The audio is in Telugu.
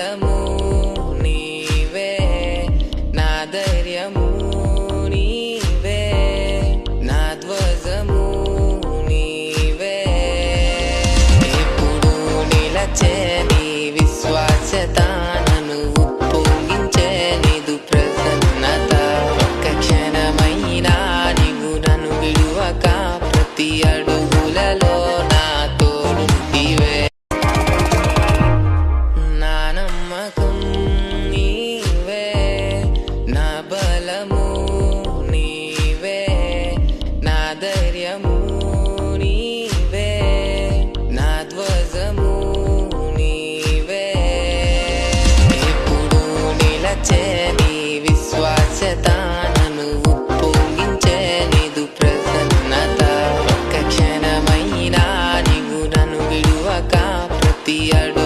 బలము నీవే నా ధైర్యము నీవే నా ధ్వజము నీవే. ఇప్పుడు నిలచే నీ విశ్వాసత ప్రతి అడుగులలో బలము నీవే నా ధైర్యము నీవే నా ధ్వజము నీవే. ఎప్పుడు నిలచే నీ విశ్వాసత నన్ను ఉప్పొంగించే నీదు ప్రసన్నత. ఒక్క క్షణమైనా నీవు నన్ను విడువక ప్రతి అడుగు